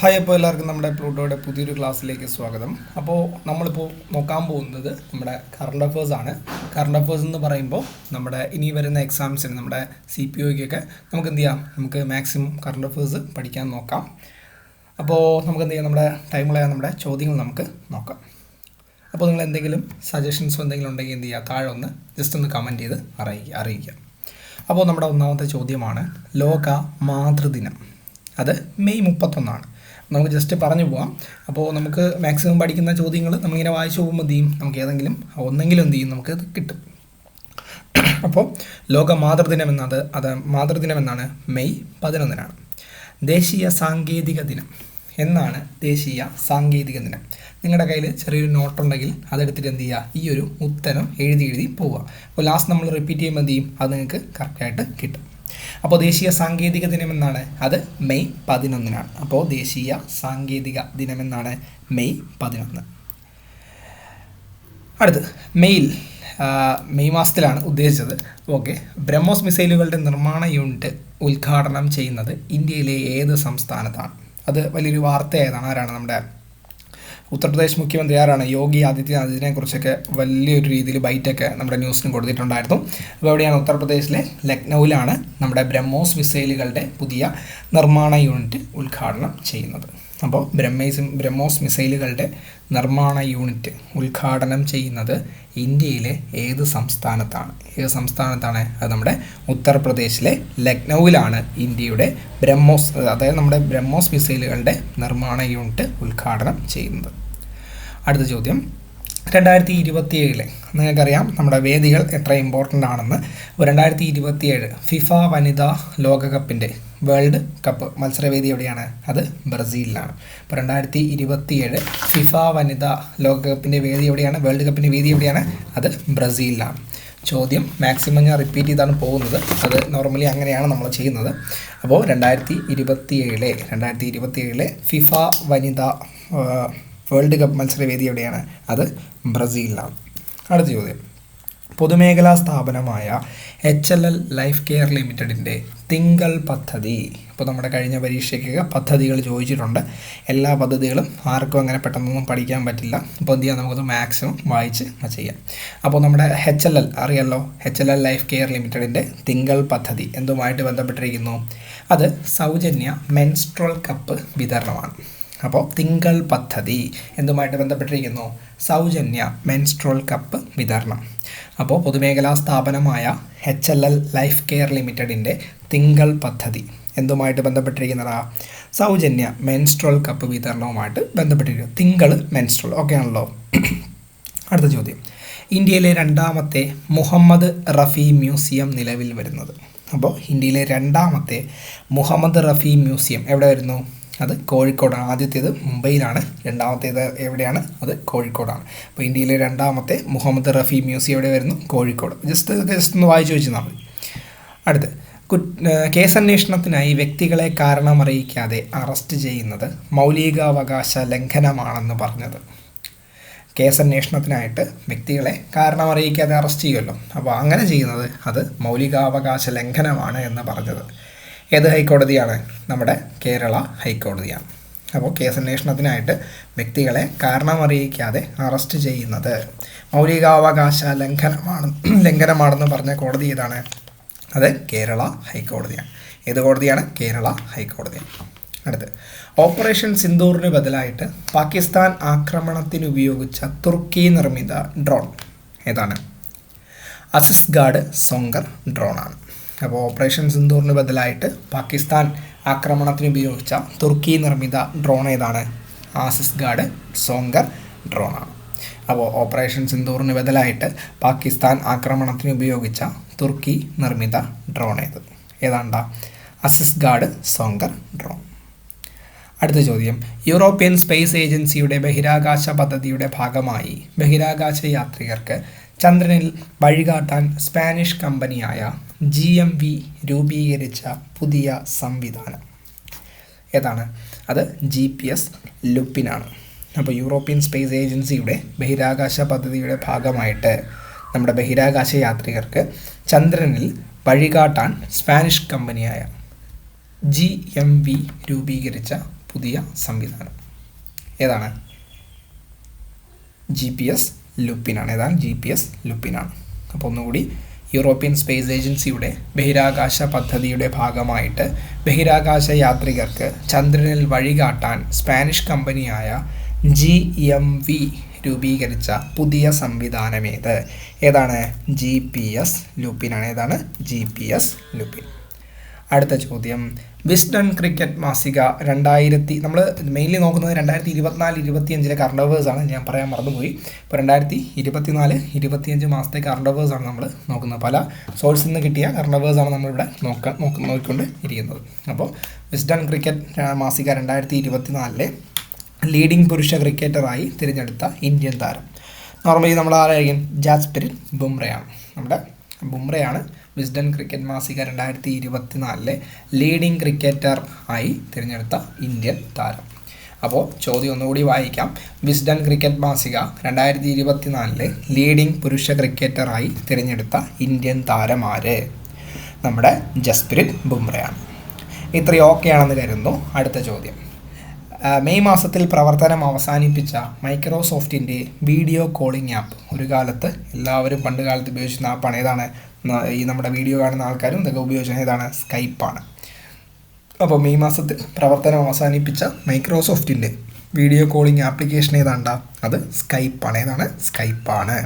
Hi അപ്പോൾ എല്ലാവർക്കും നമ്മുടെ പ്ലൂട്ടോയുടെ പുതിയൊരു ക്ലാസ്സിലേക്ക് സ്വാഗതം. അപ്പോൾ നമ്മളിപ്പോൾ നോക്കാൻ പോകുന്നത് നമ്മുടെ കറണ്ട് അഫേഴ്സ് ആണ്. കറണ്ട് അഫേഴ്സ് എന്ന് പറയുമ്പോൾ നമ്മുടെ ഇനി വരുന്ന എക്സാംസിന് നമ്മുടെ സി പി ഒക്കെ നമുക്ക് എന്ത് ചെയ്യാം? നമുക്ക് മാക്സിമം കറണ്ട് അഫേഴ്സ് പഠിക്കാൻ നോക്കാം. അപ്പോൾ നമുക്ക് എന്ത് ചെയ്യാം? നമ്മുടെ ടൈമിലായ നമ്മുടെ ചോദ്യങ്ങൾ നമുക്ക് നോക്കാം. അപ്പോൾ നിങ്ങൾ എന്തെങ്കിലും സജഷൻസോ എന്തെങ്കിലും ഉണ്ടെങ്കിൽ എന്ത് ചെയ്യുക താഴെ ഒന്ന് ജസ്റ്റ് ഒന്ന് കമന്റ് ചെയ്ത് അറിയിക്കുക അറിയിക്കുക അപ്പോൾ നമ്മുടെ ഒന്നാമത്തെ ചോദ്യമാണ് ലോക മാതൃദിനം അത് മെയ് മുപ്പത്തൊന്നാണ്. നമുക്ക് ജസ്റ്റ് പറഞ്ഞു പോവാം. അപ്പോൾ നമുക്ക് മാക്സിമം പഠിക്കുന്ന ചോദ്യങ്ങൾ നമ്മളിങ്ങനെ വായിച്ചു പോകുമ്പോൾ എന്ത് ചെയ്യും? നമുക്ക് ഏതെങ്കിലും ഒന്നെങ്കിലും എന്ത് ചെയ്യും? നമുക്ക് കിട്ടും. അപ്പോൾ ലോക മാതൃദിനം എന്നത് അത് മാതൃദിനം എന്നാണ്. മെയ് പതിനൊന്നിനാണ്. ദേശീയ സാങ്കേതിക ദിനം. എന്നാണ് ദേശീയ സാങ്കേതിക ദിനം? നിങ്ങളുടെ കയ്യിൽ ചെറിയൊരു നോട്ടുണ്ടെങ്കിൽ അതെടുത്തിട്ട് എന്ത് ചെയ്യുക ഈ ഒരു ഉത്തരം എഴുതി എഴുതി പോവുക അപ്പോൾ ലാസ്റ്റ് നമ്മൾ റിപ്പീറ്റ് ചെയ്യുമ്പോൾ എന്ത് ചെയ്യും? അത് നിങ്ങൾക്ക് കറക്റ്റായിട്ട് കിട്ടും. അപ്പോൾ ദേശീയ സാങ്കേതിക ദിനം എന്നാണ് അത് മെയ് പതിനൊന്നിനാണ്. അപ്പോൾ ദേശീയ സാങ്കേതിക ദിനം എന്നാണ് മെയ് പതിനൊന്ന്. അടുത്ത് മെയിൽ മെയ് മാസത്തിലാണ് ഉദ്ദേശിച്ചത്. ഓക്കെ. ബ്രഹ്മോസ് മിസൈലുകളുടെ നിർമ്മാണ യൂണിറ്റ് ഉദ്ഘാടനം ചെയ്യുന്നത് ഇന്ത്യയിലെ ഏത് സംസ്ഥാനത്താണ്? അത് വലിയൊരു വാർത്തയായതാണ് ആരാണ് നമ്മുടെ ഉത്തർപ്രദേശ് മുഖ്യമന്ത്രി ആരാണ്? യോഗി ആദിത്യനാഥ് ഇതിനെക്കുറിച്ചൊക്കെ വലിയൊരു രീതിയിൽ ബൈറ്റൊക്കെ നമ്മുടെ ന്യൂസിന് കൊടുത്തിട്ടുണ്ടായിരുന്നു. അപ്പോൾ എവിടെയാണ് ഉത്തർപ്രദേശിലെ ലക്നൗവിലാണ് നമ്മുടെ ബ്രഹ്മോസ് മിസൈലുകളുടെ പുതിയ നിർമ്മാണ യൂണിറ്റ് ഉദ്ഘാടനം ചെയ്യുന്നത്. അപ്പോൾ ബ്രഹ്മേസ് ബ്രഹ്മോസ് മിസൈലുകളുടെ നിർമ്മാണ യൂണിറ്റ് ഉദ്ഘാടനം ചെയ്യുന്നത് ഇന്ത്യയിലെ ഏത് സംസ്ഥാനത്താണ്? ഏത് സംസ്ഥാനത്താണ്? അത് നമ്മുടെ ഉത്തർപ്രദേശിലെ ലക്നൗവിലാണ് ഇന്ത്യയുടെ ബ്രഹ്മോസ് അതായത് നമ്മുടെ ബ്രഹ്മോസ് മിസൈലുകളുടെ നിർമ്മാണ യൂണിറ്റ് ഉദ്ഘാടനം ചെയ്യുന്നത്. അടുത്ത ചോദ്യം. രണ്ടായിരത്തി ഇരുപത്തിയേഴിലെ നിങ്ങൾക്കറിയാം നമ്മുടെ വേദികൾ എത്ര ഇമ്പോർട്ടന്റ് ആണെന്ന്. രണ്ടായിരത്തി ഇരുപത്തിയേഴ് ഫിഫ വനിതാ ലോകകപ്പിന്റെ വേൾഡ് കപ്പ് മത്സരവേദി എവിടെയാണ്? അത് ബ്രസീലിലാണ്. അപ്പോൾ രണ്ടായിരത്തി ഇരുപത്തിയേഴ് ഫിഫ വനിതാ ലോകകപ്പിന്റെ വേദി എവിടെയാണ്? വേൾഡ് കപ്പിന്റെ വേദി എവിടെയാണ്? അത് ബ്രസീലിലാണ്. ചോദ്യം മാക്സിമം ഞാൻ റിപ്പീറ്റ് ചെയ്താണ് പോകുന്നത്. അത് നോർമലി അങ്ങനെയാണ് നമ്മൾ ചെയ്യുന്നത്. അപ്പോൾ രണ്ടായിരത്തി ഇരുപത്തിയേഴിലെ രണ്ടായിരത്തി ഇരുപത്തിയേഴിലെ ഫിഫ വനിതാ വേൾഡ് കപ്പ് മത്സരവേദി എവിടെയാണ് അത് ബ്രസീലിലാണ്. അടുത്ത ചോദ്യം. പൊതുമേഖലാ സ്ഥാപനമായ H L L life care ലിമിറ്റഡിന്റെ തിങ്കൾ പദ്ധതി. ഇപ്പോൾ നമ്മുടെ കഴിഞ്ഞ പരീക്ഷയ്ക്കൊക്കെ പദ്ധതികൾ ചോദിച്ചിട്ടുണ്ട്. എല്ലാ പദ്ധതികളും ആർക്കും അങ്ങനെ പെട്ടെന്നൊന്നും പഠിക്കാൻ പറ്റില്ല. അപ്പോൾ എന്ത് ചെയ്യാം? നമുക്കത് മാക്സിമം വായിച്ച് ചെയ്യാം. അപ്പോൾ നമ്മുടെ എച്ച് എൽ എൽ അറിയാമല്ലോ H L L life care ലിമിറ്റഡിന്റെ തിങ്കൾ പദ്ധതി എന്തുമായിട്ട് ബന്ധപ്പെട്ടിരിക്കുന്നു? അത് സൗജന്യ മെൻസ്ട്രൽ കപ്പ് വിതരണമാണ്. അപ്പോൾ തിങ്കൾ പദ്ധതി എന്തുമായിട്ട് ബന്ധപ്പെട്ടിരിക്കുന്നു? സൗജന്യ മെൻസ്ട്രോൾ കപ്പ് വിതരണം. അപ്പോൾ പൊതുമേഖലാ സ്ഥാപനമായ H L L life care ലിമിറ്റഡിന്റെ തിങ്കൾ പദ്ധതി എന്തുമായിട്ട് ബന്ധപ്പെട്ടിരിക്കുന്നതാ? സൗജന്യ മെൻസ്ട്രോൾ കപ്പ് വിതരണവുമായിട്ട് ബന്ധപ്പെട്ടിരിക്കുന്നു. തിങ്കൾ മെൻസ്ട്രോൾ ഓക്കെ ആണല്ലോ? അടുത്ത ചോദ്യം. ഇന്ത്യയിലെ രണ്ടാമത്തെ മുഹമ്മദ് റഫി മ്യൂസിയം നിലവിൽ വരുന്നത്. അപ്പോൾ ഇന്ത്യയിലെ രണ്ടാമത്തെ മുഹമ്മദ് റഫി മ്യൂസിയം എവിടെ വരുന്നു? അത് കോഴിക്കോടാണ് ആദ്യത്തേത് മുംബൈയിലാണ് രണ്ടാമത്തേത് എവിടെയാണ്? അത് കോഴിക്കോടാണ്. അപ്പോൾ ഇന്ത്യയിലെ രണ്ടാമത്തെ മുഹമ്മദ് റഫി മ്യൂസിയം എവിടെ വരുന്നു? കോഴിക്കോട്. ജസ്റ്റ് ജസ്റ്റ് ഒന്ന് വായിച്ചു വെച്ചാൽ മതി. അടുത്ത് കേസ് കേസന്വേഷണത്തിനായി വ്യക്തികളെ കാരണമറിയിക്കാതെ അറസ്റ്റ് ചെയ്യുന്നത് മൗലികാവകാശ ലംഘനമാണെന്ന് പറഞ്ഞത്. കേസന്വേഷണത്തിനായിട്ട് വ്യക്തികളെ കാരണമറിയിക്കാതെ അറസ്റ്റ് ചെയ്യുമല്ലോ. അപ്പോൾ അങ്ങനെ ചെയ്യുന്നത് അത് മൗലികാവകാശ ലംഘനമാണ് എന്ന് പറഞ്ഞത്. ഏത് ഹൈക്കോടതിയാണ്? നമ്മുടെ കേരള ഹൈക്കോടതിയാണ്. അപ്പോൾ കേസ് അന്വേഷണത്തിനായിട്ട് വ്യക്തികളെ കാരണമറിയിക്കാതെ അറസ്റ്റ് ചെയ്യുന്നത്. മൗലികാവകാശ ലംഘനമാണ് ലംഘനമാണെന്ന് പറഞ്ഞ കോടതി ഏതാണ്? അത് കേരള ഹൈക്കോടതിയാണ്. ഏത് കോടതിയാണ്? കേരള ഹൈക്കോടതിയാണ് അടുത്ത്. ഓപ്പറേഷൻ സിന്ദൂറിന് ബദലായിട്ട് പാകിസ്ഥാൻ ആക്രമണത്തിന് ഉപയോഗിച്ച തുർക്കി നിർമ്മിത ഡ്രോൺ ഏതാണ്? അസിസ് ഗാർഡ് സോങ്കർ ഡ്രോണാണ്. അപ്പോൾ ഓപ്പറേഷൻ സിന്ദൂറിന് ബദലായിട്ട് പാകിസ്ഥാൻ ആക്രമണത്തിന് ഉപയോഗിച്ച തുർക്കി നിർമ്മിത ഡ്രോൺ ഏതാണ്? ആസിസ് ഗാർഡ് സോങ്കർ ഡ്രോണാണ് അപ്പോൾ ഓപ്പറേഷൻ സിന്ദൂറിന് ബദലായിട്ട് പാകിസ്ഥാൻ ആക്രമണത്തിന് ഉപയോഗിച്ച തുർക്കി നിർമ്മിത ഡ്രോൺ ഏത്? ഏതാണ്ടാ? Asis Guard Songar drone. അടുത്ത ചോദ്യം. യൂറോപ്യൻ സ്പേസ് ഏജൻസിയുടെ ബഹിരാകാശ പദ്ധതിയുടെ ഭാഗമായി ബഹിരാകാശ യാത്രികർക്ക് ചന്ദ്രനിൽ വഴികാട്ടാൻ സ്പാനിഷ് കമ്പനിയായ ജി എം വി രൂപീകരിച്ച പുതിയ സംവിധാനം. ഏതാണ്? അത് ജി പി എസ് ലുപ്പിനാണ് അപ്പോൾ യൂറോപ്യൻ സ്പേസ് ഏജൻസിയുടെ ബഹിരാകാശ പദ്ധതിയുടെ ഭാഗമായിട്ട് നമ്മുടെ ബഹിരാകാശ യാത്രികർക്ക് ചന്ദ്രനിൽ വഴികാട്ടാൻ സ്പാനിഷ് കമ്പനിയായ ജി എം വി രൂപീകരിച്ച പുതിയ സംവിധാനം. ഏതാണ്? ജി പി എസ് ലുപ്പിനാണ് ഏതാണ്? ജി പി എസ് ലുപ്പിനാണ് അപ്പോൾ ഒന്നുകൂടി യൂറോപ്യൻ സ്പേസ് ഏജൻസിയുടെ ബഹിരാകാശ പദ്ധതിയുടെ ഭാഗമായിട്ട് ബഹിരാകാശ യാത്രികർക്ക് ചന്ദ്രനിൽ വഴികാട്ടാൻ സ്പാനിഷ് കമ്പനിയായ ജി എം വി രൂപീകരിച്ച പുതിയ സംവിധാനമേത്? ഏതാണ്? ജി പി എസ് ലൂപ്പിനാണ്. ഏതാണ്? G P S Lupin. അടുത്ത ചോദ്യം. വിസ്ഡൺ ക്രിക്കറ്റ് മാസിക രണ്ടായിരത്തി നമ്മൾ മെയിൻലി നോക്കുന്നത് രണ്ടായിരത്തി ഇരുപത്തിനാല് ഇരുപത്തിയഞ്ചിലെ കറണ്ട് അവേഴ്സാണ് ഞാൻ പറയാൻ മറന്നുപോയി. ഇപ്പോൾ രണ്ടായിരത്തി ഇരുപത്തിനാല് ഇരുപത്തിയഞ്ച് മാസത്തെ കറണ്ട് അവേഴ്സാണ് നമ്മൾ നോക്കുന്നത്. പല സോഴ്സിൽ നിന്ന് കിട്ടിയ കറണ്ട് അവേഴ്സാണ് നമ്മളിവിടെ നോക്കാൻ നോക്ക നോക്കിക്കൊണ്ട് ഇരിക്കുന്നത് അപ്പോൾ വിസ്ഡൺ ക്രിക്കറ്റ് മാസിക രണ്ടായിരത്തി ഇരുപത്തിനാലിലെ ലീഡിംഗ് പുരുഷ ക്രിക്കറ്ററായി തിരഞ്ഞെടുത്ത ഇന്ത്യൻ താരം. നോർമലി നമ്മൾ ആരായിരിക്കും ജാസ്പിരിൻ ബുംറയാണ് നമ്മുടെ ബുംറയാണ് വിസ്ഡൻ ക്രിക്കറ്റ് മാസിക രണ്ടായിരത്തി ഇരുപത്തിനാലിലെ ലീഡിംഗ് ക്രിക്കറ്റർ ആയി തിരഞ്ഞെടുത്ത ഇന്ത്യൻ താരം. അപ്പോൾ ചോദ്യം ഒന്നുകൂടി വായിക്കാം. വിസ്ഡൻ ക്രിക്കറ്റ് മാസിക രണ്ടായിരത്തി ഇരുപത്തിനാലിലെ ലീഡിംഗ് പുരുഷ ക്രിക്കറ്ററായി തിരഞ്ഞെടുത്ത ഇന്ത്യൻ താരമാര് നമ്മുടെ ജസ്പ്രീത് ബുംറയാണ്. ഇത്രയും ഓക്കെയാണെന്ന് കരുതുന്നു. അടുത്ത ചോദ്യം. മെയ് മാസത്തിൽ പ്രവർത്തനം അവസാനിപ്പിച്ച മൈക്രോസോഫ്റ്റിന്റെ വീഡിയോ കോളിംഗ് ആപ്പ് ഒരു കാലത്ത് എല്ലാവരും പണ്ട് കാലത്ത് ഉപയോഗിച്ചിരുന്ന ആപ്പാണ്. ഏതാണ്? ഈ നമ്മുടെ വീഡിയോ കാണുന്ന ആൾക്കാരും ഇതൊക്കെ ഉപയോഗിച്ചാൽ ഏതാണ് സ്കൈപ്പാണ് അപ്പോൾ മെയ് മാസത്തിൽ പ്രവർത്തനം അവസാനിപ്പിച്ച മൈക്രോസോഫ്റ്റിന്റെ വീഡിയോ കോളിംഗ് ആപ്ലിക്കേഷൻ ഏതാണ്ട? അത് സ്കൈപ്പാണ് ഏതാണ്? സ്കൈപ്പാണ്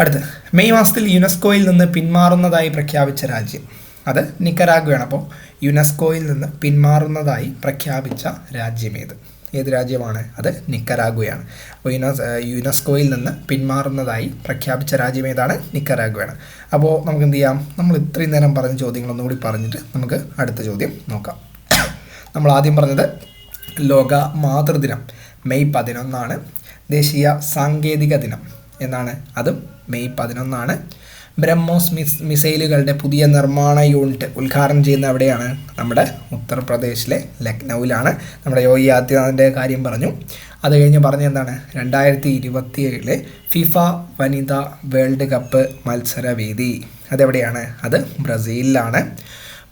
അടുത്ത് മെയ് മാസത്തിൽ യുനെസ്കോയിൽ നിന്ന് പിന്മാറുന്നതായി പ്രഖ്യാപിച്ച രാജ്യം. അത് നിക്കരാഗ്വയാണ് അപ്പോൾ യുനെസ്കോയിൽ നിന്ന് പിന്മാറുന്നതായി പ്രഖ്യാപിച്ച രാജ്യമേത് ഏത് രാജ്യമാണ്? അത് നിക്കരാഗുവയാണ്. അപ്പോൾ യുനെസ് യുനെസ്കോയിൽ നിന്ന് പിന്മാറുന്നതായി പ്രഖ്യാപിച്ച രാജ്യം ഏതാണ്? നിക്കരാഗുവയാണ്. അപ്പോൾ നമുക്ക് എന്ത് ചെയ്യാം? നമ്മൾ ഇത്രയും നേരം പറഞ്ഞ ചോദ്യങ്ങൾ ഒന്നുകൂടി പറഞ്ഞിട്ട് നമുക്ക് അടുത്ത ചോദ്യം നോക്കാം. നമ്മൾ ആദ്യം പറഞ്ഞത് ലോക മാതൃദിനം മെയ് പതിനൊന്നാണ്. ദേശീയ സാങ്കേതിക ദിനം എന്നാണ്. അതും മെയ് പതിനൊന്നാണ്. ബ്രഹ്മോസ് മിസ് മിസൈലുകളുടെ പുതിയ നിർമ്മാണ യൂണിറ്റ് ഉദ്ഘാടനം ചെയ്യുന്ന എവിടെയാണ് നമ്മുടെ ഉത്തർപ്രദേശിലെ ലക്നൗവിലാണ്. നമ്മുടെ യോഗി ആദിത്യനാഥിന്റെ കാര്യം പറഞ്ഞു. അത് കഴിഞ്ഞ് പറഞ്ഞ എന്താണ്? രണ്ടായിരത്തി ഇരുപത്തി ഫിഫ വനിതാ വേൾഡ് കപ്പ് മത്സരവേദി. അതെവിടെയാണ്? അത് ബ്രസീലിലാണ്.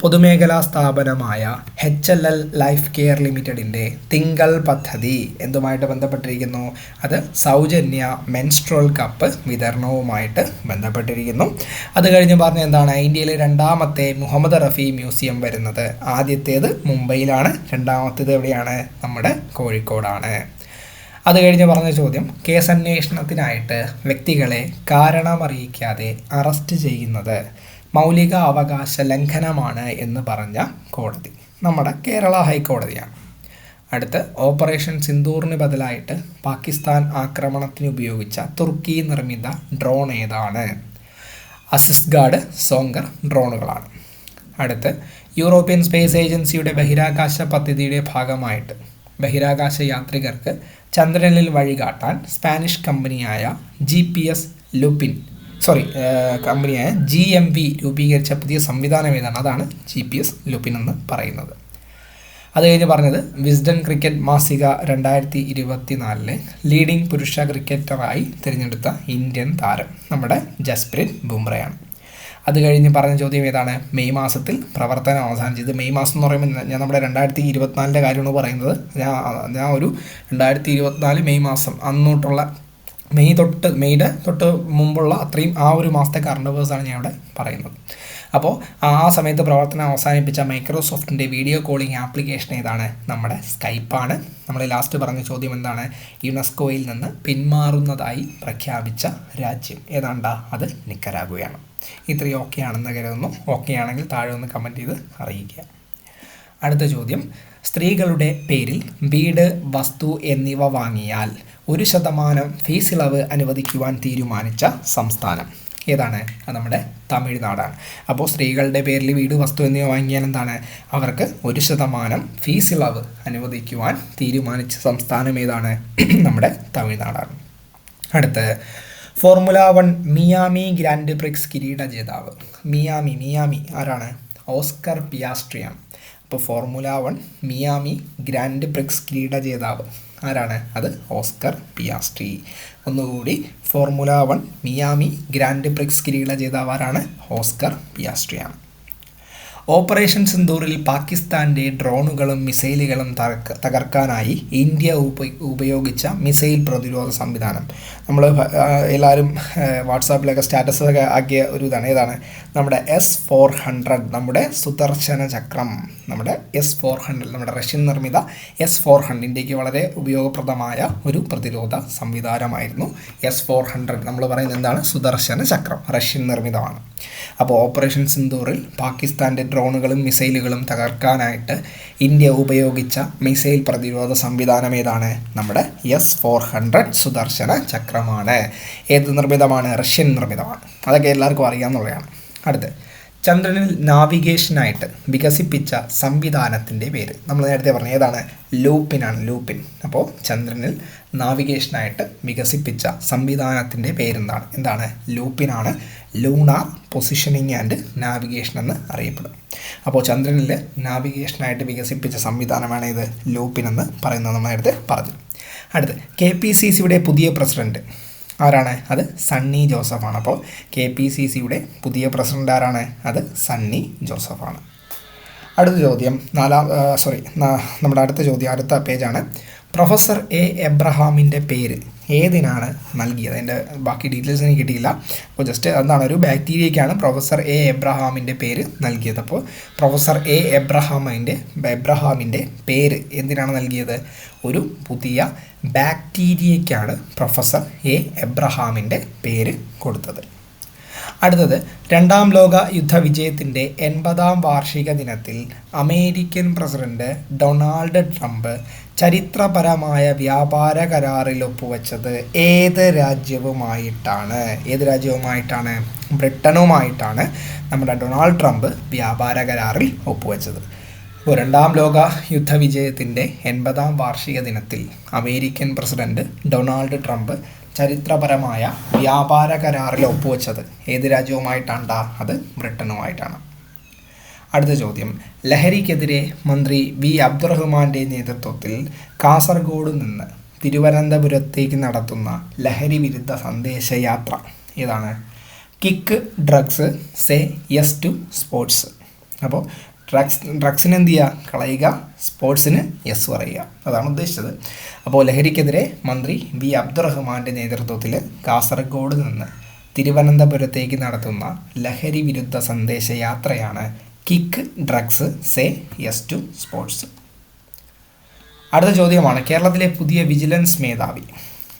പൊതുമേഖലാ സ്ഥാപനമായ H L L life care ലിമിറ്റഡിന്റെ തിങ്കൾ പദ്ധതി എന്തുമായിട്ട് ബന്ധപ്പെട്ടിരിക്കുന്നു? അത് സൗജന്യ മെൻസ്ട്രോൾ കപ്പ് വിതരണവുമായിട്ട് ബന്ധപ്പെട്ടിരിക്കുന്നു. അത് കഴിഞ്ഞ് പറഞ്ഞ എന്താണ്? ഇന്ത്യയിലെ രണ്ടാമത്തെ മുഹമ്മദ് റഫി മ്യൂസിയം വരുന്നത്. ആദ്യത്തേത് മുംബൈയിലാണ്. രണ്ടാമത്തേത് എവിടെയാണ്? നമ്മുടെ കോഴിക്കോടാണ്. അത് കഴിഞ്ഞ് പറഞ്ഞ ചോദ്യം കേസ് അന്വേഷണത്തിനായിട്ട് വ്യക്തികളെ കാരണമറിയിക്കാതെ അറസ്റ്റ് ചെയ്യുന്നത് മൗലിക അവകാശ ലംഘനമാണ് എന്ന് പറഞ്ഞ കോടതി. നമ്മുടെ കേരള ഹൈക്കോടതിയാണ്. അടുത്ത് ഓപ്പറേഷൻ സിന്ദൂറിന് ബദലായിട്ട് പാകിസ്ഥാൻ ആക്രമണത്തിന് ഉപയോഗിച്ച തുർക്കി നിർമ്മിത ഡ്രോൺ ഏതാണ്? അസിസ്ഗാർഡ് സോങ്കർ ഡ്രോണുകളാണ്. അടുത്ത് യൂറോപ്യൻ സ്പേസ് ഏജൻസിയുടെ ബഹിരാകാശ പദ്ധതിയുടെ ഭാഗമായിട്ട് ബഹിരാകാശ യാത്രികർക്ക് ചന്ദ്രനിൽ വഴികാട്ടാൻ സ്പാനിഷ് കമ്പനിയായ G P S Lupin sorry കമ്പനിയായ ജി എം വി രൂപീകരിച്ച പുതിയ സംവിധാനം ഏതാണ്? അതാണ് ജി പി എസ് ലുപിൻ എന്ന് പറയുന്നത്. അത് കഴിഞ്ഞ് പറഞ്ഞത് വിസ്ഡൻ ക്രിക്കറ്റ് മാസിക രണ്ടായിരത്തി ഇരുപത്തി നാലിലെ ലീഡിംഗ് പുരുഷ ക്രിക്കറ്ററായി തിരഞ്ഞെടുത്ത ഇന്ത്യൻ താരം നമ്മുടെ ജസ്പ്രീത് ബുംറയാണ്. അത് കഴിഞ്ഞ് പറഞ്ഞ ചോദ്യം ഏതാണ്? മെയ് മാസത്തിൽ പ്രവർത്തനം അവസാനിച്ചത് മെയ് മാസം എന്ന് പറയുമ്പോൾ ഞാൻ നമ്മുടെ രണ്ടായിരത്തി ഇരുപത്തിനാലിന്റെ കാര്യമാണ് പറയുന്നത്. ഞാൻ ഞാൻ ഒരു രണ്ടായിരത്തി ഇരുപത്തിനാല് മെയ് മാസം അന്നോട്ടുള്ള മെയ് തൊട്ട് മെയ്യുടെ തൊട്ട് മുമ്പുള്ള അത്രയും ആ ഒരു മാസത്തെ കറണ്ട് അഫേഴ്സാണ് ഞാൻ ഇവിടെ പറയുന്നത്. അപ്പോൾ ആ സമയത്ത് പ്രവർത്തനം അവസാനിപ്പിച്ച മൈക്രോസോഫ്റ്റിന്റെ വീഡിയോ കോളിംഗ് ആപ്ലിക്കേഷൻ ഏതാണ്? നമ്മുടെ സ്കൈപ്പാണ് നമ്മൾ ലാസ്റ്റ് പറഞ്ഞ ചോദ്യം എന്താണ്? യുനെസ്കോയിൽ നിന്ന് പിന്മാറുന്നതായി പ്രഖ്യാപിച്ച രാജ്യം ഏതാണ്ടാ? അത് നിക്കരാകുകയാണ് ഇത്രയും ഓക്കെ ആണെന്ന് കരുതുന്നു. ഓക്കെ ആണെങ്കിൽ താഴെ ഒന്ന് കമന്റ് ചെയ്ത് അറിയിക്കുക. അടുത്ത ചോദ്യം. സ്ത്രീകളുടെ പേരിൽ വീട് വസ്തു എന്നിവ വാങ്ങിയാൽ ഒരു ശതമാനം ഫീസ് ഇളവ് അനുവദിക്കുവാൻ തീരുമാനിച്ച സംസ്ഥാനം. ഏതാണ്? അത് നമ്മുടെ തമിഴ്നാടാണ്. അപ്പോൾ സ്ത്രീകളുടെ പേരിൽ വീട് വസ്തു എന്നിവ വാങ്ങിയാൽ എന്താണ്? അവർക്ക് ഒരു ശതമാനം ഫീസ് ഇളവ് അനുവദിക്കുവാൻ തീരുമാനിച്ച സംസ്ഥാനം ഏതാണ്? നമ്മുടെ തമിഴ്നാടാണ്. അടുത്ത്. Formula One Miami Grand Prix കിരീട ജേതാവ്. മിയാമി മിയാമി ആരാണ്? ഓസ്കർ പിയാസ്ട്രിയാണ്. അപ്പോൾ Formula One Miami Grand Prix കിരീട ജേതാവ്. ആരാണ്? അത് ഓസ്കർ പിയാസ്ട്രി. ഒന്നുകൂടി Formula One Miami Grand Prix കിരീട ജേതാവ് ആരാണ്? ഓസ്കർ പിയാസ്ട്രിയാണ്. ഓപ്പറേഷൻ സിന്ദൂറിൽ പാകിസ്ഥാന്റെ ഡ്രോണുകളും മിസൈലുകളും തകർക്ക തകർക്കാനായി ഇന്ത്യ ഉപയോഗിച്ച മിസൈൽ പ്രതിരോധ സംവിധാനം. നമ്മൾ എല്ലാവരും വാട്സാപ്പിലൊക്കെ സ്റ്റാറ്റസ് ഒക്കെ ആക്കിയ ഒരു ഇതാണ്. ഏതാണ്? നമ്മുടെ എസ് ഫോർ ഹൺഡ്രഡ് നമ്മുടെ സുദർശന ചക്രം. നമ്മുടെ എസ് ഫോർ ഹൺഡ്രഡ് നമ്മുടെ റഷ്യൻ നിർമ്മിത എസ് ഫോർ ഹൺഡ്രഡ് ഇന്ത്യയ്ക്ക് വളരെ ഉപയോഗപ്രദമായ ഒരു പ്രതിരോധ സംവിധാനമായിരുന്നു എസ് ഫോർ ഹൺഡ്രഡ് നമ്മൾ പറയുന്നത് എന്താണ്? സുദർശന ചക്രം റഷ്യൻ നിർമ്മിതമാണ്. അപ്പോൾ ഓപ്പറേഷൻ സിന്ദൂറിൽ പാകിസ്ഥാന്റെ ഡ്രോണുകളും മിസൈലുകളും തകർക്കാനായിട്ട് ഇന്ത്യ ഉപയോഗിച്ച മിസൈൽ പ്രതിരോധ സംവിധാനം ഏതാണ്? നമ്മുടെ എസ് ഫോർ ഹൺഡ്രഡ് സുദർശന ചക്രമാണ് ഏത് നിർമ്മിതമാണ്? റഷ്യൻ നിർമ്മിതമാണ്. അതൊക്കെ എല്ലാവർക്കും അറിയാമെന്നുള്ളതാണ് അടുത്ത്. ചന്ദ്രനിൽ നാവിഗേഷനായിട്ട് വികസിപ്പിച്ച സംവിധാനത്തിന്റെ പേര്. നമ്മൾ നേരത്തെ പറഞ്ഞ ഏതാണ്? ലൂപ്പിനാണ് ലൂപ്പിൻ. അപ്പോൾ ചന്ദ്രനിൽ നാവിഗേഷനായിട്ട് വികസിപ്പിച്ച സംവിധാനത്തിന്റെ പേരെന്താണ്? എന്താണ്? ലൂപ്പിനാണ്. ലൂണാർ പൊസിഷനിങ് ആൻഡ് നാവിഗേഷൻ എന്ന് അറിയപ്പെടും. അപ്പോൾ ചന്ദ്രനിൽ നാവിഗേഷനായിട്ട് വികസിപ്പിച്ച സംവിധാനമാണ് ഇത് ലൂപ്പിൻ എന്ന് പറയുന്നത് നമ്മൾ നേരത്തെ പറഞ്ഞു. അടുത്ത് കെ പി സി സിയുടെ പുതിയ പ്രസിഡന്റ് ആരാണ്? അത് സണ്ണി ജോസഫാണ്. അപ്പോൾ കെ പി സി സിയുടെ പുതിയ പ്രസിഡന്റ് ആരാണ്? അത് സണ്ണി ജോസഫാണ്. അടുത്ത ചോദ്യം. നാലാം സോറി നമ്മുടെ അടുത്ത ചോദ്യം അടുത്ത പേജാണ്. പ്രൊഫസർ എ എബ്രഹാമിന്റെ പേര്. ഏതിനാണ് നൽകിയത്? അതിന്റെ ബാക്കി ഡീറ്റെയിൽസ് എനിക്ക് കിട്ടിയില്ല. അപ്പോൾ ജസ്റ്റ് എന്താണ് ഒരു ബാക്ടീരിയയ്ക്കാണ് പ്രൊഫസർ എ എബ്രഹാമിന്റെ പേര് നൽകിയത്. അപ്പോൾ പ്രൊഫസർ എ എബ്രഹാമിന്റെ എബ്രഹാമിന്റെ പേര് എന്തിനാണ് നൽകിയത്? ഒരു പുതിയ ബാക്ടീരിയയ്ക്കാണ് പ്രൊഫസർ എ എബ്രഹാമിന്റെ പേര് കൊടുത്തത്. അടുത്തത് രണ്ടാം ലോക യുദ്ധ വിജയത്തിന്റെ എൺപതാം വാർഷിക ദിനത്തിൽ അമേരിക്കൻ പ്രസിഡന്റ് ഡൊണാൾഡ് ട്രംപ് ചരിത്രപരമായ വ്യാപാര കരാറിൽ ഒപ്പുവെച്ചത് ഏത് രാജ്യവുമായിട്ടാണ്? ഏത് രാജ്യവുമായിട്ടാണ്? ബ്രിട്ടനുമായിട്ടാണ് നമ്മുടെ ഡൊണാൾഡ് ട്രംപ് വ്യാപാര കരാറിൽ ഒപ്പുവെച്ചത്. അപ്പോൾ രണ്ടാം ലോക യുദ്ധ വിജയത്തിന്റെ എൺപതാം വാർഷിക ദിനത്തിൽ അമേരിക്കൻ പ്രസിഡന്റ് ഡൊണാൾഡ് ട്രംപ് ചരിത്രപരമായ വ്യാപാര കരാറിൽ ഒപ്പുവെച്ചത്. ഏത് രാജ്യവുമായിട്ടാണ്ടാ? അത് ബ്രിട്ടനുമായിട്ടാണ് അടുത്ത ചോദ്യം. ലഹരിക്കെതിരെ മന്ത്രി വി. അബ്ദുറഹ്മാന്റെ നേതൃത്വത്തിൽ കാസർഗോഡ് നിന്ന് തിരുവനന്തപുരത്തേക്ക് നടത്തുന്ന ലഹരി വിരുദ്ധ സന്ദേശയാത്ര. ഏതാണ്? Kick drugs say yes to sports. അപ്പോൾ ഡ്രഗ്സ് ഡ്രഗ്സിന് എന്ത് ചെയ്യുക കളയുക സ്പോർട്സിന് യെസ് പറയുക. അതാണ് ഉദ്ദേശിച്ചത്. അപ്പോൾ ലഹരിക്കെതിരെ മന്ത്രി വി. അബ്ദുറഹ്മാന്റെ നേതൃത്വത്തിൽ കാസർഗോഡ് നിന്ന് തിരുവനന്തപുരത്തേക്ക് നടത്തുന്ന ലഹരി വിരുദ്ധ സന്ദേശയാത്രയാണ് kick drugs say yes to sports അടുത്ത ചോദ്യമാണ് കേരളത്തിലെ പുതിയ വിജിലൻസ് മേധാവി.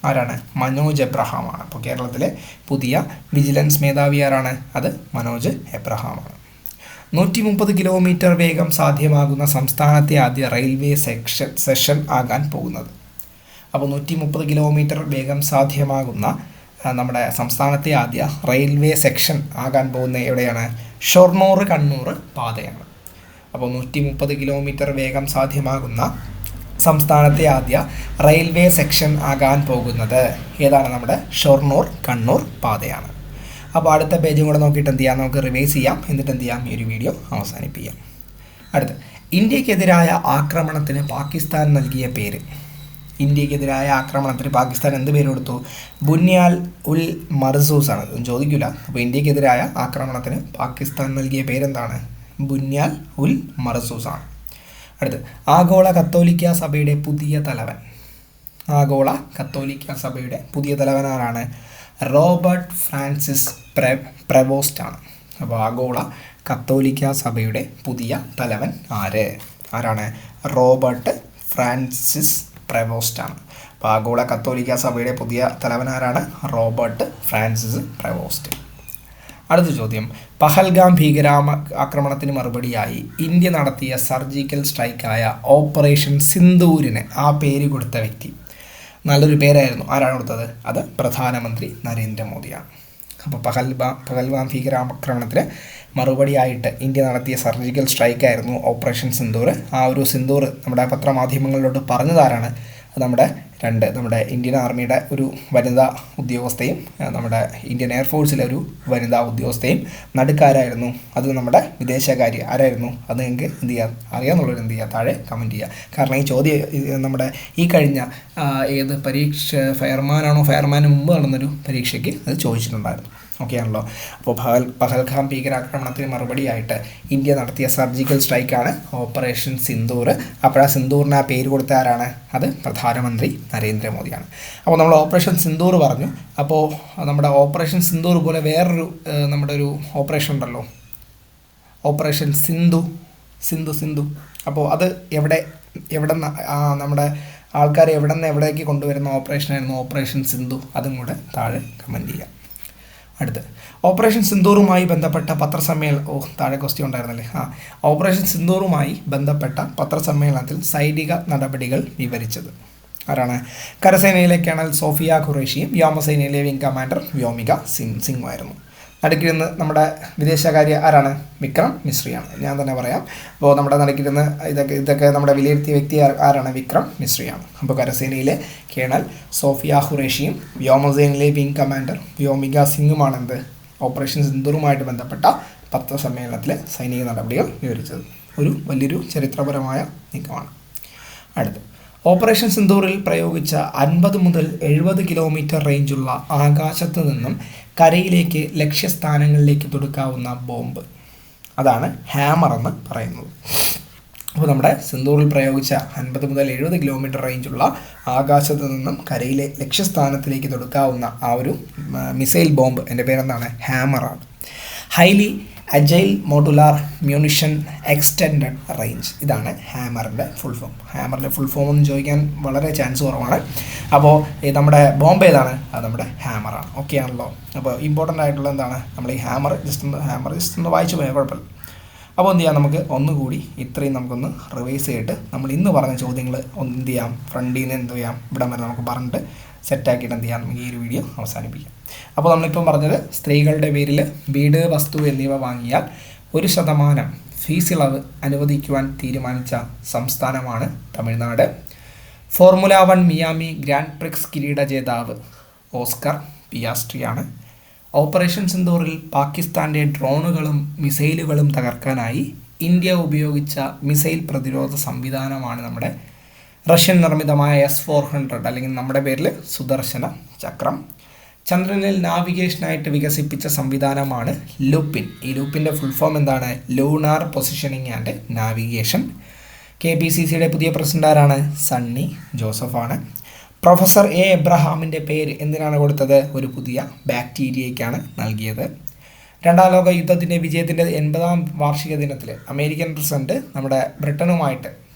ആരാണ്? മനോജ് എബ്രഹാമാണ് അപ്പോൾ കേരളത്തിലെ പുതിയ വിജിലൻസ് മേധാവി ആരാണ്? അത് മനോജ് എബ്രഹാമാണ് നൂറ്റി മുപ്പത് കിലോമീറ്റർ വേഗം സാധ്യമാകുന്ന സംസ്ഥാനത്തെ ആദ്യ റെയിൽവേ സെക്ഷൻ സെഷൻ ആകാൻ പോകുന്നത്. അപ്പോൾ നൂറ്റി മുപ്പത് കിലോമീറ്റർ വേഗം സാധ്യമാകുന്ന നമ്മുടെ സംസ്ഥാനത്തെ ആദ്യ റെയിൽവേ സെക്ഷൻ ആകാൻ പോകുന്ന എവിടെയാണ്? ഷൊർണൂർ കണ്ണൂർ പാതയാണ്. അപ്പോൾ നൂറ്റി മുപ്പത് കിലോമീറ്റർ വേഗം സാധ്യമാകുന്ന സംസ്ഥാനത്തെ ആദ്യ റെയിൽവേ സെക്ഷൻ ആകാൻ പോകുന്നത് ഏതാണ്? നമ്മുടെ ഷൊർണൂർ കണ്ണൂർ പാതയാണ്. അപ്പോൾ അടുത്ത പേജും കൂടെ നോക്കിയിട്ട് എന്ത് ചെയ്യാം? നമുക്ക് റിവൈസ് ചെയ്യാം. എന്നിട്ട് എന്ത് ചെയ്യാം? ഈ ഒരു വീഡിയോ അവസാനിപ്പിക്കാം. അടുത്ത് ഇന്ത്യക്കെതിരായ ആക്രമണത്തിന് പാകിസ്ഥാൻ നൽകിയ പേര്. ഇന്ത്യക്കെതിരായ ആക്രമണത്തിന് പാകിസ്ഥാൻ എന്ത് പേര് കൊടുത്തു? ബുന്യാൽ ഉൽ മർസൂസ് ആണ് ചോദിക്കില്ല അപ്പോൾ ഇന്ത്യക്കെതിരായ ആക്രമണത്തിന് പാകിസ്ഥാൻ നൽകിയ പേരെന്താണ്? ബുന്യാൽ ഉൽ മർസൂസ് ആണ് അടുത്ത് ആഗോള കത്തോലിക്ക സഭയുടെ പുതിയ തലവൻ. ആഗോള കത്തോലിക്ക സഭയുടെ പുതിയ തലവൻ ആരാണ്? റോബർട്ട് ഫ്രാൻസിസ് പ്രെ പ്രവോസ്റ്റ് ആണ് അപ്പോൾ ആഗോള കത്തോലിക്ക സഭയുടെ പുതിയ തലവൻ ആര്? ആരാണ്? റോബർട്ട് ഫ്രാൻസിസ് പ്രവോസ്റ്റ് ആണ് അപ്പോൾ ആഗോള കത്തോലിക്ക സഭയുടെ പുതിയ തലവനാരാണ്? Robert Francis Prevost. അടുത്ത ചോദ്യം. പഹൽഗാം ഭീകരാമ ആക്രമണത്തിന് മറുപടിയായി ഇന്ത്യ നടത്തിയ സർജിക്കൽ സ്ട്രൈക്കായ ഓപ്പറേഷൻ സിന്ദൂരിന് ആ പേര് കൊടുത്ത വ്യക്തി. നല്ലൊരു പേരായിരുന്നു. ആരാണ് കൊടുത്തത്? അത് പ്രധാനമന്ത്രി നരേന്ദ്രമോദിയാണ്. അപ്പോൾ പഹൽബാം പഹൽഗാം ഭീകരാക്രമണത്തിന് മറുപടിയായിട്ട് ഇന്ത്യ നടത്തിയ സർജിക്കൽ സ്ട്രൈക്കായിരുന്നു ഓപ്പറേഷൻ സിന്ദൂർ. ആ ഒരു സിന്ദൂർ നമ്മുടെ പത്രമാധ്യമങ്ങളിലോട്ട് പറഞ്ഞതാരാണ്? നമ്മുടെ രണ്ട് നമ്മുടെ ഇന്ത്യൻ ആർമിയുടെ ഒരു വനിതാ ഉദ്യോഗസ്ഥയും നമ്മുടെ ഇന്ത്യൻ എയർഫോഴ്സിലെ ഒരു വനിതാ ഉദ്യോഗസ്ഥയും നടുക്കാരായിരുന്നു. അത് നമ്മുടെ വിദേശകാര്യ ആരായിരുന്നു? അത് നിങ്ങൾക്ക് എന്ത് ചെയ്യാം? അറിയാമെന്നുള്ളവർ എന്ത് ചെയ്യുക താഴെ കമന്റ് ചെയ്യുക. കാരണം ഈ ചോദ്യം നമ്മുടെ ഈ കഴിഞ്ഞ ഏത് പരീക്ഷ ഫയർമാനാണോ ഫയർമാന് മുമ്പ് നടന്നൊരു പരീക്ഷയ്ക്ക് അത് ചോദിച്ചിട്ടുണ്ടായിരുന്നു. ഓക്കെ ആണല്ലോ അപ്പോൾ പഹൽ പഹൽഖാം ഭീകരാക്രമണത്തിന് മറുപടിയായിട്ട് ഇന്ത്യ നടത്തിയ സർജിക്കൽ സ്ട്രൈക്കാണ് ഓപ്പറേഷൻ സിന്ദൂർ. അപ്പോൾ ആ സിന്ദൂറിന് ആ പേര് കൊടുത്ത ആരാണ്? അത് പ്രധാനമന്ത്രി നരേന്ദ്രമോദിയാണ്. അപ്പോൾ നമ്മൾ ഓപ്പറേഷൻ സിന്ദൂർ പറഞ്ഞു. അപ്പോൾ നമ്മുടെ ഓപ്പറേഷൻ സിന്ദൂർ പോലെ വേറൊരു നമ്മുടെ ഒരു ഓപ്പറേഷൻ ഉണ്ടല്ലോ. ഓപ്പറേഷൻ സിന്ധു സിന്ധു സിന്ധു. അപ്പോൾ അത് എവിടെ എവിടെ നമ്മുടെ ആൾക്കാരെ എവിടെ നിന്ന് എവിടേക്ക് കൊണ്ടുവരുന്ന ഓപ്പറേഷനായിരുന്നു ഓപ്പറേഷൻ സിന്ധു. അതും കൂടെ താഴെ കമന്റ് ചെയ്യാം. അടുത്ത്. ഓപ്പറേഷൻ സിന്ദൂറുമായി ബന്ധപ്പെട്ട പത്രസമ്മേളനം ഓ താഴെ ക്വസ്റ്റ്യൻ ഉണ്ടായിരുന്നല്ലേ? ആ ഓപ്പറേഷൻ സിന്ദൂറുമായി ബന്ധപ്പെട്ട പത്രസമ്മേളനത്തിൽ സൈനിക നടപടികൾ വിവരിച്ചത്. ആരാണ്? കരസേനയിലെ കേണൽ സോഫിയ ഖുറേഷിയും വ്യോമസേനയിലെ വിംഗ് കമാൻഡർ വ്യോമിക സിംഗ് സിംഗുമായിരുന്നു. നടുക്കിരുന്ന് നമ്മുടെ വിദേശകാര്യ ആരാണ്? വിക്രം മിശ്രിയാണ്. ഞാൻ തന്നെ പറയാം. അപ്പോൾ നമ്മുടെ നടുക്കിരുന്ന് ഇതൊക്കെ ഇതൊക്കെ നമ്മുടെ വിലയിരുത്തിയ വ്യക്തി ആരാണ്? വിക്രം മിശ്രിയാണ്. അപ്പോൾ കരസേനയിലെ കേണൽ സോഫിയ ഹുറേഷിയും വ്യോമസേനയിലെ വിംഗ് കമാൻഡർ വ്യോമിക സിംഗുമാണ് എന്ത് ഓപ്പറേഷൻ സിന്ദൂറുമായിട്ട് ബന്ധപ്പെട്ട പത്രസമ്മേളനത്തിലെ സൈനിക നടപടികൾ വിവരിച്ചത്. ഒരു വലിയൊരു ചരിത്രപരമായ നീക്കമാണ്. അടുത്ത് ഓപ്പറേഷൻ സിന്ദൂറിൽ പ്രയോഗിച്ച അൻപത് മുതൽ എഴുപത് കിലോമീറ്റർ റേഞ്ചുള്ള ആകാശത്ത് നിന്നും കരയിലേക്ക് ലക്ഷ്യസ്ഥാനങ്ങളിലേക്ക് തൊടുക്കാവുന്ന ബോംബ്. അതാണ് ഹാമർ എന്ന് പറയുന്നത്. അപ്പോൾ നമ്മുടെ സിന്ദൂറിൽ പ്രയോഗിച്ച അൻപത് മുതൽ എഴുപത് കിലോമീറ്റർ റേഞ്ചുള്ള ആകാശത്ത് നിന്നും കരയിലെ ലക്ഷ്യസ്ഥാനത്തിലേക്ക് തൊടുക്കാവുന്ന ആ ഒരു മിസൈൽ ബോംബ്. എന്റെ പേരെന്താണ്? ഹാമറാണ്. Highly agile modular munition extend range ഇതാണ് ഹാമറിന്റെ ഫുൾ ഫോം ഹാമറിന്റെ ഫുൾ ഫോം എന്ന് ചോദിക്കാൻ വളരെ ചാൻസ് കുറവാണ്. അപ്പോൾ ഈ നമ്മുടെ ബോംബെ ഏതാണ്? അത് നമ്മുടെ ഹാമറാണ് ഓക്കെ ആണല്ലോ. അപ്പോൾ ഇമ്പോർട്ടന്റ് ആയിട്ടുള്ള എന്താണ്? നമ്മൾ ഈ ഹാമർ ജസ്റ്റ് ഒന്ന് ഹാമർ ജസ്റ്റ് ഒന്ന് വായിച്ചു പോയാൽ കുഴപ്പമില്ല. അപ്പോൾ എന്ത് ചെയ്യാം നമുക്ക്? ഒന്നുകൂടി ഇത്രയും നമുക്കൊന്ന് റിവൈസ് ചെയ്തിട്ട് നമ്മൾ ഇന്ന് പറഞ്ഞ ചോദ്യങ്ങൾ ഒന്ന് എന്ത് ചെയ്യാം? ഫ്രണ്ടിൽ നിന്ന് എന്ത് ചെയ്യാം? ഇവിടെ വരെ നമുക്ക് പറഞ്ഞിട്ട് സെറ്റാക്കിയിട്ട് എന്ത് ചെയ്യാം? ഈ ഒരു വീഡിയോ അവസാനിപ്പിക്കാം. അപ്പോൾ നമ്മളിപ്പം പറഞ്ഞത് സ്ത്രീകളുടെ പേരിൽ വീട് വസ്തു എന്നിവ വാങ്ങിയാൽ ഒരു ശതമാനം ഫീസ് ഇളവ് അനുവദിക്കുവാൻ തീരുമാനിച്ച സംസ്ഥാനമാണ് Tamil Nadu. Formula one Miami grand prix ജേതാവ് ഓസ്കർ പിയാസ്ട്രിയാണ്. ഓപ്പറേഷൻ സിന്ദൂറിൽ പാകിസ്ഥാന്റെ ഡ്രോണുകളും മിസൈലുകളും തകർക്കാനായി ഇന്ത്യ ഉപയോഗിച്ച മിസൈൽ പ്രതിരോധ സംവിധാനമാണ് നമ്മുടെ റഷ്യൻ നിർമ്മിതമായ എസ് ഫോർ ഹൺഡ്രഡ് അല്ലെങ്കിൽ നമ്മുടെ പേരിൽ സുദർശന ചക്രം. ചന്ദ്രനിൽ നാവിഗേഷനായിട്ട് വികസിപ്പിച്ച സംവിധാനമാണ് ലൂപ്പിൻ ഈ ലൂപ്പിന്റെ ഫുൾ ഫോം എന്താണ്? Lunar positioning and navigation K P C സിയുടെ പുതിയ പ്രസിഡന്റ് ആരാണ്? സണ്ണി ജോസഫാണ് പ്രൊഫസർ എ എബ്രഹാമിന്റെ പേര് എന്തിനാണ് കൊടുത്തത്? ഒരു പുതിയ ബാക്ടീരിയയ്ക്കാണ് നൽകിയത്. രണ്ടാം ലോക യുദ്ധത്തിന്റെ വിജയത്തിന്റെ എൺപതാം വാർഷിക ദിനത്തിൽ അമേരിക്കൻ പ്രസിഡന്റ് നമ്മുടെ ബ്രിട്ടനുമായിട്ട്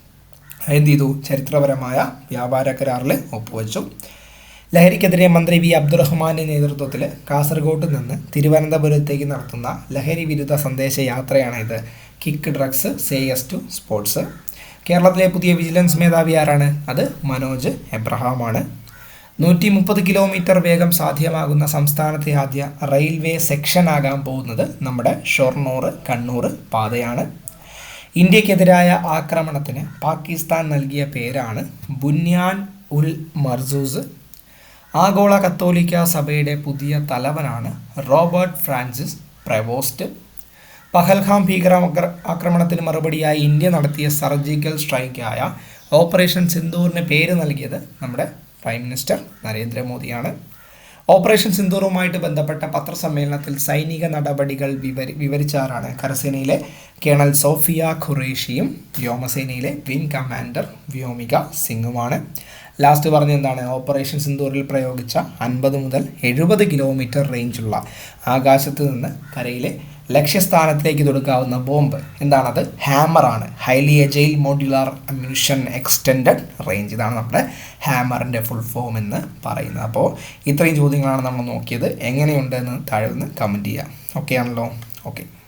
എന്ത് ചെയ്തു ചരിത്രപരമായ വ്യാപാര കരാറിൽ ഒപ്പുവെച്ചു. ലഹരിക്കെതിരെ മന്ത്രി വി. അബ്ദുറഹ്മാന്റെ നേതൃത്വത്തിൽ കാസർഗോട്ട് നിന്ന് തിരുവനന്തപുരത്തേക്ക് നടത്തുന്ന ലഹരി വിരുദ്ധ സന്ദേശ യാത്രയാണ് ഇത് kick drugs say yes to sports. കേരളത്തിലെ പുതിയ വിജിലൻസ് മേധാവി ആരാണ്? അത് മനോജ് എബ്രഹാമാണ്. നൂറ്റി മുപ്പത് കിലോമീറ്റർ വേഗം സാധ്യമാകുന്ന സംസ്ഥാനത്തെ ആദ്യ റെയിൽവേ സെക്ഷൻ ആകാൻ പോകുന്നത് നമ്മുടെ ഷൊർണൂർ കണ്ണൂർ പാതയാണ്. ഇന്ത്യക്കെതിരായ ആക്രമണത്തിന് പാകിസ്ഥാൻ നൽകിയ പേരാണ് ബുന്യാൻ ഉൽ മർസൂസ്. ആഗോള കത്തോലിക്ക സഭയുടെ പുതിയ തലവനാണ് റോബർട്ട് ഫ്രാൻസിസ് പ്രവോസ്റ്റ്. പഹൽഖാം ഭീകര ആക്രമണത്തിന് മറുപടിയായി ഇന്ത്യ നടത്തിയ സർജിക്കൽ സ്ട്രൈക്കായ ഓപ്പറേഷൻ സിന്ദൂറിന് പേര് നൽകിയത് നമ്മുടെ പ്രൈം മിനിസ്റ്റർ നരേന്ദ്രമോദിയാണ്. ഓപ്പറേഷൻ സിന്ദൂറുമായിട്ട് ബന്ധപ്പെട്ട പത്രസമ്മേളനത്തിൽ സൈനിക നടപടികൾ വിവരി വിവരിച്ചാരാണ് കരസേനയിലെ കേണൽ സോഫിയ ഖുറേഷിയും വ്യോമസേനയിലെ വിംഗ് കമാൻഡർ വ്യോമിക സിംഗുമാണ്. ലാസ്റ്റ് പറഞ്ഞ എന്താണ്? ഓപ്പറേഷൻ സിന്ദൂറിൽ പ്രയോഗിച്ച അൻപത് മുതൽ എഴുപത് കിലോമീറ്റർ റേഞ്ചുള്ള ആകാശത്ത് നിന്ന് കരയിലെ ലക്ഷ്യസ്ഥാനത്തിലേക്ക് തൊടുക്കാവുന്ന ബോംബ്. എന്താണത്? ഹാമറാണ് highly agile modular munition extended range. ഇതാണ് നമ്മുടെ ഹാമറിന്റെ ഫുൾ ഫോം എന്ന് പറയുന്നത്. അപ്പോൾ ഇത്രയും ചോദ്യങ്ങളാണ് നമ്മൾ നോക്കിയത്. എങ്ങനെയുണ്ടെന്ന് താഴെ ഒന്ന് കമന്റ് ചെയ്യാം. ഓക്കെ ആണല്ലോ? ഓക്കെ